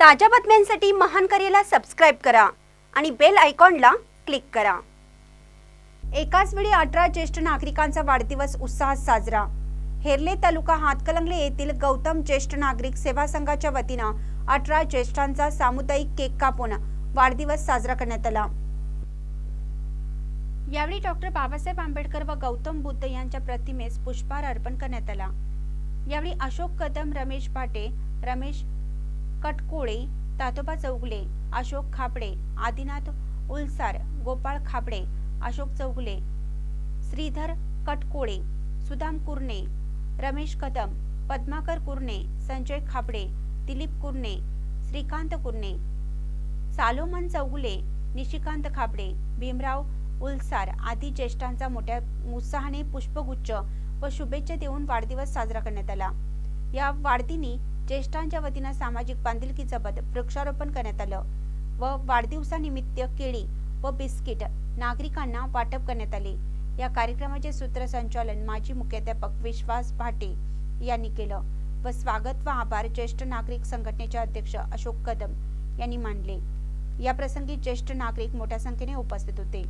ताज्या बातम्यांसाठी महान करेला सबस्क्राईब करा आणि बेल आयकॉनला क्लिक करा. एकाच वेळी अठरा ज्येष्ठ नागरिकांचा वाढदिवस उत्साहात साजरा. हेरले तालुका हातकलंगले येथील गौतम ज्येष्ठ नागरिक सेवा संघाच्या वतीनं अठरा ज्येष्ठांचा सामुदायिक केक कापून वाढदिवस साजरा करण्यात आला. यावेळी डॉक्टर बाबासाहेब आंबेडकर व गौतम बुद्ध यांच्या प्रतिमेस पुष्पहार अर्पण करण्यात आला. यावेळी अशोक कदम रमेश भाटे रमेश कटकोळे तातोबा चौगले अशोक खापडे आदिनाथ उलसार गोपाळ खापडे अशोक चौगले श्रीधर कटकोळे सुदाम कुर्णे रमेश कदम पद्माकर कुर्णे संजय खापडे दिलीप कुर्णे श्रीकांत कुर्णे सालोमन चौगुले निशिकांत खापडे भीमराव उलसार आदी ज्येष्ठांचा मोठ्या उत्साहाने पुष्पगुच्छ व शुभेच्छा देऊन वाढदिवस साजरा करण्यात आला. या वाढदिनी ज्येष्ठांच्या वतीनं सामाजिक बांधिलकी जपत वृक्षारोपण करण्यात आलं व वाढदिवसानिमित्त केळी व बिस्किट नागरिकांना वाटप करण्यात आले. या कार्यक्रमाचे सूत्रसंचालन माजी मुख्याध्यापक विश्वास भाटे यांनी केलं व स्वागत व आभार ज्येष्ठ नागरिक संघटनेचे अध्यक्ष अशोक कदम यांनी मानले. या प्रसंगी ज्येष्ठ नागरिक मोठ्या संख्येने उपस्थित होते.